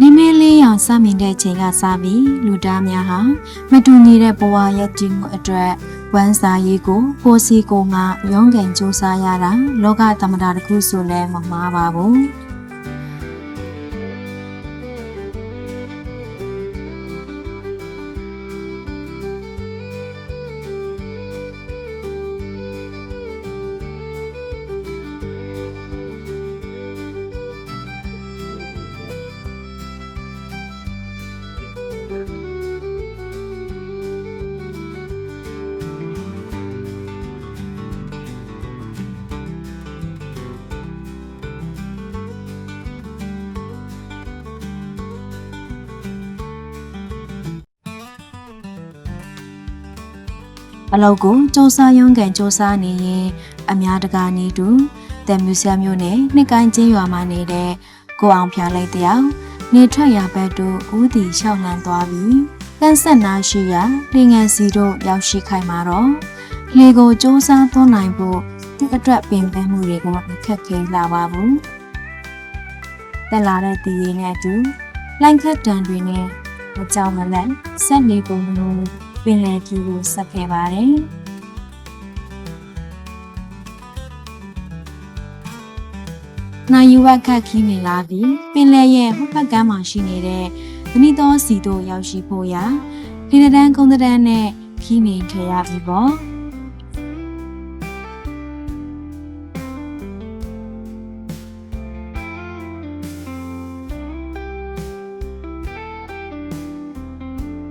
နေမဲလေးရောင်စမြင်တဲ့ချိန်ကစပြီးလူသားများဟာမတူနေတဲ့ဘဝရဲ့တည်မှုအတွက်ဝမ်းစာရေးကိုကိုယ်စီကိုယ်ငါရုန်းကန်စူးစမ်းရတာလောကသမ္မတာတစ်ခုဆိုလဲမမှားပါဘူး အလောက်ကိုစ조사ရုံးကန်စ조사နေရင်အများတကာနေတူတယ်မြူဆယ်မြို့နယ်နှစ်ကိုင်းချင်းရွာမှာနေတဲ့ကိုအောင်ဖျားလိုက်တယောက်နေထွက်ရဘက်တို့ဦးတီလျှောက်လန်းသွားပြီးတန်းဆက်နာရှိရာလင်ငယ်စီတို့ရောက်ရှိခိုင်မှာတော့လေကိုစ조사သွန်းနိုင်ဖို့ဒီအတွက်ပင်ပန်းမှုတွေကမခက်ခဲလာပါဘူးတက်လာတဲ့တီရီနဲ့အတူလိုင်းခက်တန်တွေနဲ့အကြောင်းမလက်ဆက်နေပုံလို့ ပင်လယ်ကြီးကိုဆက်ခဲ့ပါတယ်။နိုင်ယူဝက်ခတ်ခီးနေလာပြီးပင်လယ်ရဲ့ဟိုဘက်ကမ်းမှာရှိနေတဲ့ဂဏိသောစီတို့ရောက်ရှိဖို့ရာဒီတန်းကုန်းတန်းနဲ့ခီးနေခဲ့ရပြီပေါ့။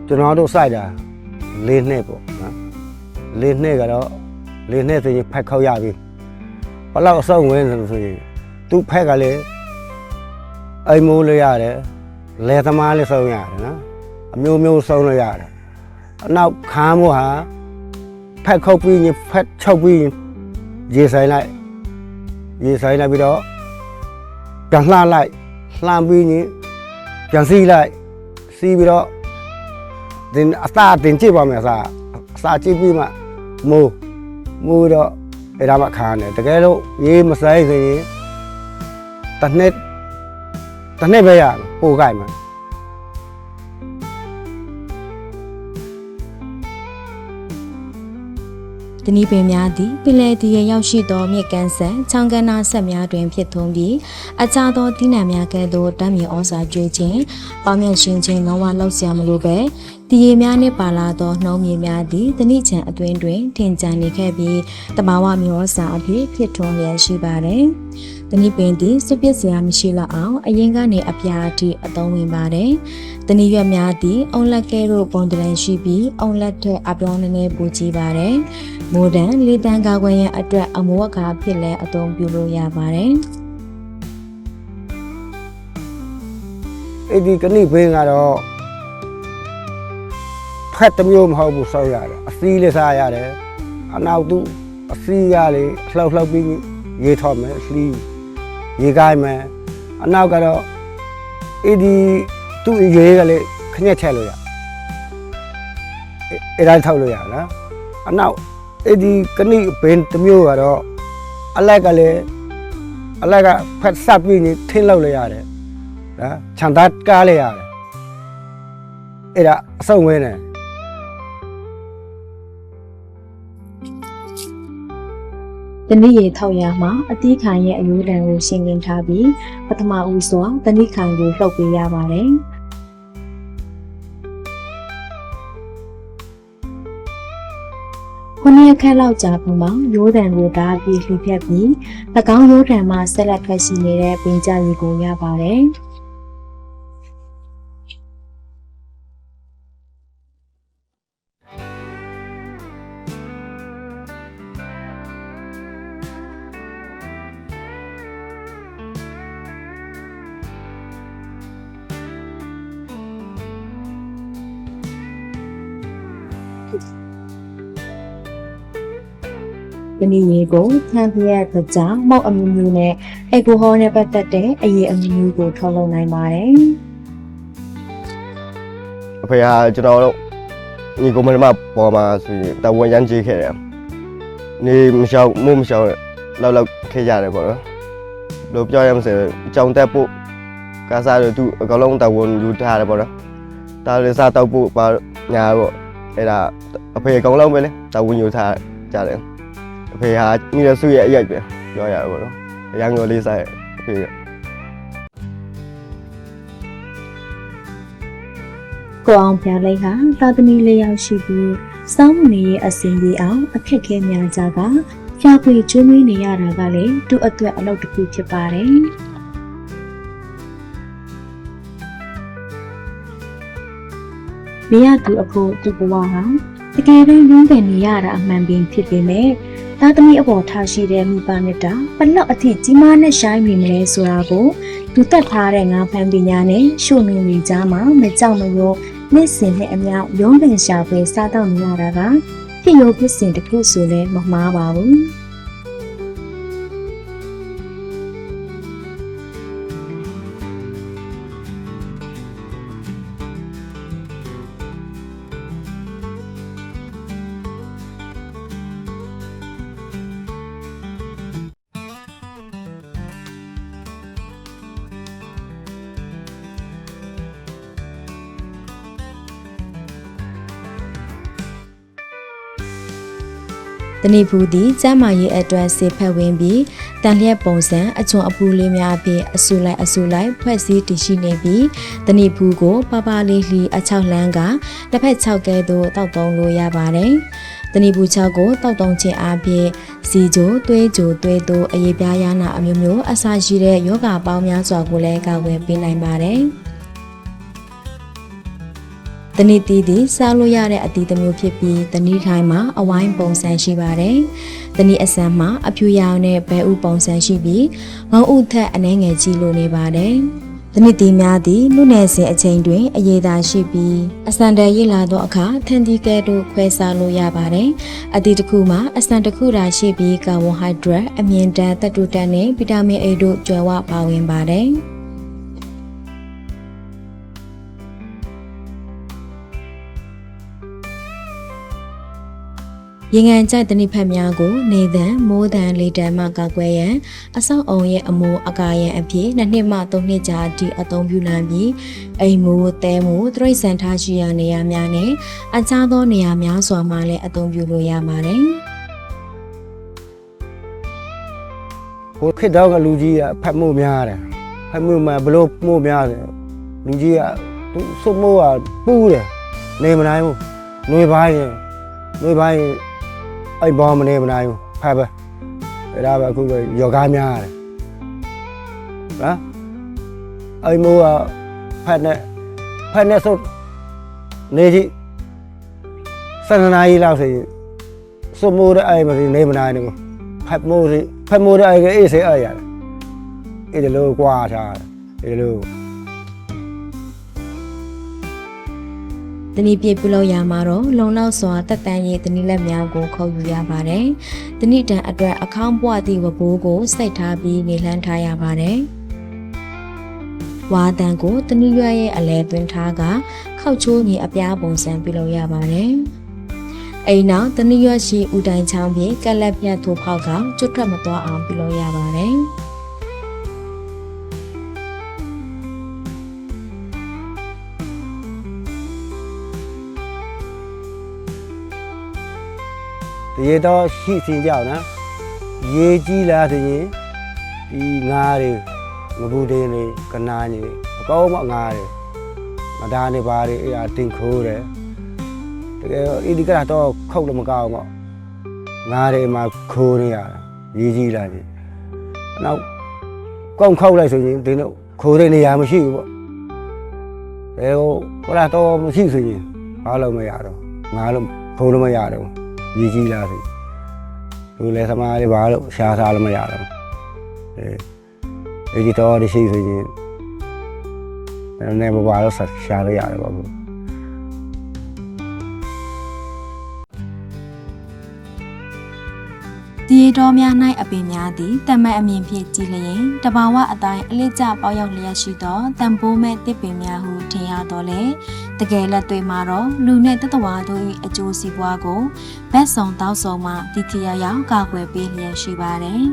ကျွန်တော်တို့စိုက်တာ ၄နှစ်ပေါ့နော်၄နှစ်ကတော့၄နှစ်ဆိုရင်ဖက်ခောက်ရပြီဘလောက်အဆုံးဝင်လို့ဆိုရင်သူ့ဖက်ကလည်းအိမ်မိုးလို့ရတယ်လယ်သမားလည်းဆုံးရတယ်နော်အမျိုးမျိုးဆုံးလို့ရတယ်အနောက်ခမ်းမို့ဟာဖက်ခုတ်ပြီးရင်ဖက်ချုပ်ပြီးရင်ရေဆိုင်လိုက်ရေဆိုင်လိုက်ပြီးတော့ပြန်လှလိုက်လှမ်းပြီးရင်ပြန်စီးလိုက်စီးပြီးတော့ တင်အသာတင်ကြည့်ပါမယ်အသာအစာကြည့်ပြီးမှမိုးမိုးတော့အဲ့ဒါမှခါနေတကယ်လို့ရေးမဆိုင်ဆိုရင်တစ်နှစ်တစ်နှစ်ပဲရပို့ကြိုက်မှာတနည်းပင်များသည်ပင်လယ်တည်ရရောက်ရှိသောမြစ်ကမ်းဆန်ချောင်းကမ်းနာဆက်များတွင်ဖြစ်ထွန်းပြီးအခြားသောတိနံများကဲ့သို့တမ်းမြေဩစာကျွေးခြင်းပေါင်းမြတ်ရှင်ခြင်းလုံးဝလောက်ဆရာမလိုပဲ တည်ရများနှင့်ပါလာသောနှုံးမြေများသည်တနိချံအတွင်းတွင်ထင်ကြနေခဲ့ပြီးတဘာဝမျိုးဩစာအဖြစ်ဖြစ်ထွန်းလျက်ရှိပါတယ်။တနည်းပင်သည်စပစ်စရာမရှိလောက်အောင်အရင်ကနေအပြာအထိအသုံးဝင်ပါတယ်။တနည်းရွက်များသည်အုံလက်ကဲတို့ပုံတရံရှိပြီးအုံလက်ထက်အပြောင်းနည်းနည်းပူကြည့်ပါတယ်။မိုးတန်လေတန်ကာကွယ်ရန်အတွက်အမိုးအကာဖြစ်လဲအသုံးပြုလို့ရပါတယ်။အဲ့ဒီကနိဘင်းကတော့ ဖက်တစ်မျိုးမဟုတ်ဘူးဆောက်ရတယ်အစည်းလေးစားရတယ်အနောက်သူအစည်းရလေလှောက်လှောက်ပြီးရေထော်မယ်လှီးရေကိုင်းမယ်အနောက်ကတော့အဲ့ဒီသူ့ရေကလေခညက်ချက်လို့ရအဲ့ဒါထောက်လို့ရနော်အနောက်အဲ့ဒီကနိဘင်းတစ်မျိုးကတော့အလက်ကလည်းအလက်ကဖက်ဆက်ပြီးရင်ထင်းလောက်လို့ရတယ်နော်ခြံသားကားလိုက်ရတယ်အဲ့ဒါအဆုံဝဲနေ တနည်းရေထောက်ရမှာအသီးခံရဲ့အယိုးတန်ကိုရှင်းလင်းထားပြီးပထမဦးစွာတနည်းခံကိုလှုပ်ပေးရပါတယ်။ခုနှစ်ရက်ခန့်လောက်ကြာပြီးမှရိုးတံကိုဓာတ်ပြီးလှိဖြတ်ပြီး၎င်းရိုးတံမှာဆက်လက်ထွက်ရှိနေတဲ့ပင်ကြရီကိုရပါတယ်။ ဒီနေ့ရေကိုထမ်းပြည့်တဲ့ကြောင့်မောက်အမျိုးမျိုးနဲ့အက်ကိုဟောနဲ့ပတ်သက်တဲ့အရေးအမျိုးမျိုးကိုထုတ်လုပ်နိုင်ပါတယ်အဖေဟာကျွန်တော်တို့ညီကောင်မမပေါ်မှာဆိုရင်တဝန်ရမ်းကြီးခဲ့တယ်နေမလျှောက်မို့မလျှောက်လောက်လောက်ခဲ့ကြတယ်ပေါ့နော်လို့ပြောရမစဲကြောင်တက်ဖို့ကားစားတို့သူအကောင်လုံးတဝန်ယူထားတယ်ပေါ့နော်ဒါလည်းစားတော့ဖို့ပါညာပေါ့ အဲ့ဒါအဖေအကောင်လုံးပဲလေတဝန်ယူထားကြတယ်အဖေဟာမိရစုရဲ့အရိုက်ပဲပြောရတယ်ပေါ့နော်အရန်ကိုလေးစားရဲ့အဖေကကိုအောင်ပြလိုက်ဟာသာသမီလေးယောက်ရှိပြီးစောင်းနေရဲ့အစဉ်ပြေအောင်အခက်ခဲများကြကဖျားပွေကျွေးမွေးနေရတာကလည်းသူ့အတွက်အလုပ်တစ်ခုဖြစ်ပါတယ်။ နေရသူအခုသူ့ဘဝဟာတကယ်တမ်းရင်းပင်နေရတာအမှန်ပင်ဖြစ်ပေမဲ့သားသမီးအပေါ်ထားရှိတဲ့မိဘနဲ့တာဘလောက်အထိကြီးမားနဲ့ရှိုင်းမိမလဲဆိုတာကိုသူတက်ထားတဲ့ငါးဖန်ပညာနဲ့ရှုံနေနေကြမှာမကြောက်မရောနေ့စဉ်နဲ့အမျှရုံးပင်ရှာပွဲစားတော့နေရတာကဖြစ်ရိုးဖြစ်စဉ်တစ်ခုဆိုလည်းမမှားပါဘူး တဏိဘူးသည်ကျမ်းမာရေးအတွက်စေဖက်ဝင်ပြီးတန်လျက်ပုံစံအချွန်အပူလေးများအဖြစ်အဆူလိုက်အဆူလိုက်ဖွဲ့စည်းတည်ရှိနေပြီးတဏိဘူးကိုပပလေးလှီအချောက်လန်းကတစ်ဖက်၆ကဲသို့တောက်သုံးလို့ရပါတယ်။တဏိဘူး၆ကိုတောက်သုံးခြင်းအပြင်စီဂျိုသွေးဂျိုသွေးသို့အရေးပြားရနာအမျိုးမျိုးအဆရှိတဲ့ယောဂပေါင်းများစွာကိုလည်းကာကွယ်ပေးနိုင်ပါတယ်။ တနည်းတီးသည်စားလို့ရတဲ့အတီးတစ်မျိုးဖြစ်ပြီးတနည်းထိုင်းမှာအဝိုင်းပုံစံရှိပါတယ်။တနည်းအစမ်းမှာအဖြူရောင်နဲ့ဘဲဥပုံစံရှိပြီးငုံဥထက်အနှဲငယ်ကြီးလိုနေပါတယ်။တနည်းတီးများသည်လူနယ်စဉ်အချိန်တွင်အရေးသာရှိပြီးအစံတရည်လာသောအခါထန်ဒီကဲတို့ခွဲစားလို့ရပါတယ်။အတီးတစ်ခုမှာအစံတစ်ခုသာရှိပြီးကာဗွန်ဟိုက်ဒရက်အမြင့်တန်သက်တူတန်နဲ့ဗီတာမင် A တို့ကျွမ်းဝပါဝင်ပါတယ်။ ရေငန်ကြိုက်တနိဖက်များကိုနေသံမိုးတံလေတံမှကာကွယ်ရန်အဆောက်အုံရဲ့အမိုးအကာရန်အဖြစ်နှစ်နှစ်မှသုံးနှစ်ကြာအထိအသုံးပြုနိုင်ပြီးအိမ်မိုးတဲမိုးတရိတ်ဆန်ထားရှိရာနေရာများနဲ့အခြားသောနေရာများစွာမှာလည်းအသုံးပြုလို့ရပါတယ်ဟိုခေတ်တော့ကလူကြီးကဖတ်မှုများတယ်ဖတ်မှုမှာဘလို့မှုများတယ်လူကြီးကသူစုပ်မိုးကပူးတယ်နေမနိုင်ဘူးနှွေပိုင်းရင်နှွေပိုင်းရင် အဲ့ဘောမနေမနိုင်ဘူးဖတ်ပဲအဲ့ဒါပဲအခုပဲယောဂများတယ်နော်အဲ့မိုးကဖတ်နဲ့ဖတ်နဲ့စုပ်နေကြည့်စနေနာရီလောက်ဆိုရင်စုပ်မိုးတဲ့အဲ့မစီနေမနိုင်ဘူးဖတ်မိုးစီဖတ်မိုးတဲ့အဲ့ကအေးစေအဲ့ရတယ်အဲ့ဒီလိုကွာထားတယ်အဲ့ဒီလို တနည်းပြပြုလုပ်ရမှာတော့လုံလောက်စွာတက်တန်ရေးတနည်းလက်များကိုခုတ်ယူရပါတယ်။တနည်းတန်အတွက်အခေါင်းပွားသည့်ဝဘိုးကိုစိတ်ထားပြီးနေလှမ်းထားရပါတယ်။ဝါတန်ကိုတနည်းရွက်ရဲ့အလဲသွင်းထားကခောက်ချိုးညီအပြားပုံစံပြုလုပ်ရပါတယ်။အိမ်နောက်တနည်းရွက်ရှိဥတိုင်ချောင်းဖြင့်ကက်လက်ပြတ်ထိုးဖောက်ကကျွတ်ထွက်မသွားအောင်ပြုလုပ်ရပါတယ်။ ရေတော့ရှိစင်ကြောက်နော်ရေကြီးလာဆိုရင်ဒီငါးတွေငဘူးတင်းတွေကနားတွေအကောင်းမငါးတွေမဒါနေပါတွေအဲ့ဒါတင်ခိုးတယ်တကယ်တော့ဣဒီကရတော့ခုတ်လို့မကောင်းတော့ငါးတွေမှာခိုးနေရတာရေကြီးလာပြီနောက်ကောင်းခောက်လိုက်ဆိုရင်ဒီတော့ခိုးတဲ့နေရာမရှိဘူးပေါ့ဘယ်ဟိုဟိုလာတော့မရှိဆိုရင်ဘာလို့မရတော့ငါလို့ခိုးလို့မရတော့ ရည်ကြီးလာပြီလူလဲသမားလေးဘာလို့ရှားစားလို့မရတော့အဲအဲ့ဒီတော့ဒီရှိဆိုရင်နည်းနည်းဘာလို့ဆက်ရှားလို့ရတယ်ပေါ့ဘူးဒီတော်များ၌အပင်များသည်တမန်အမြင်ဖြင့်ကြည်လျင်တဘာဝအတိုင်းအလေးကျပေါရောက်လျက်ရှိသောတန်ဖိုးမဲ့တစ်ပင်များဟုထင်ရတော့လေ တကယ်လက်တွေ့မှာတော့လူနဲ့တတဝါတို့၏အကျိုးစီးပွားကိုဘက်ဆောင်တောက်ဆောင်မှတည်တည်ရရောက်ကာကွယ်ပေးလျက်ရှိပါတယ်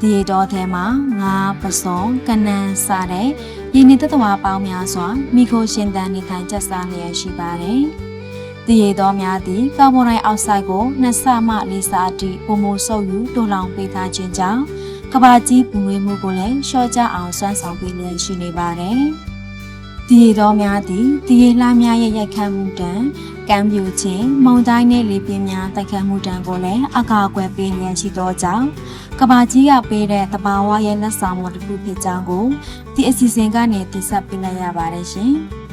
ဒီရီတော်ထဲမှာငါးပစုံကနန်းစတဲ့ရင်းနှီးသက်တော်ပေါင်းများစွာမိခိုရှင်တန်နေထိုင်ကျဆာလျက်ရှိပါတယ်။ဒီရီတော်များသည်ကာဗွန်ဒိုင်အောက်ဆိုက်ကိုနှစ်ဆမှလေးဆအထိပုံမိုဆုပ်ယူတိုးလောင်ပေးထားခြင်းကြောင့်ကဘာကြီးပူနွေးမှုကိုလည်းလျှော့ချအောင်စွမ်းဆောင်ပေးလျက်ရှိနေပါတယ်။ ဒီရီတော်များသည်ဒီရီလှများရဲ့ရိုက်ခတ်မှုတံကံပြူခြင်းမုံတိုင်းနဲ့လေပြင်းများတိုက်ခတ်မှုတံကိုလည်းအကာအကွယ်ပေးလျက်ရှိသောကြောင့်ကဘာကြီးကပေးတဲ့တဘာဝရဲ့လက်ဆောင်မှုတစ်ခုဖြစ်ကြောင်းကိုဒီအစီအစဉ်ကနေတင်ဆက်ပေးလိုက်ရပါတယ်ရှင်။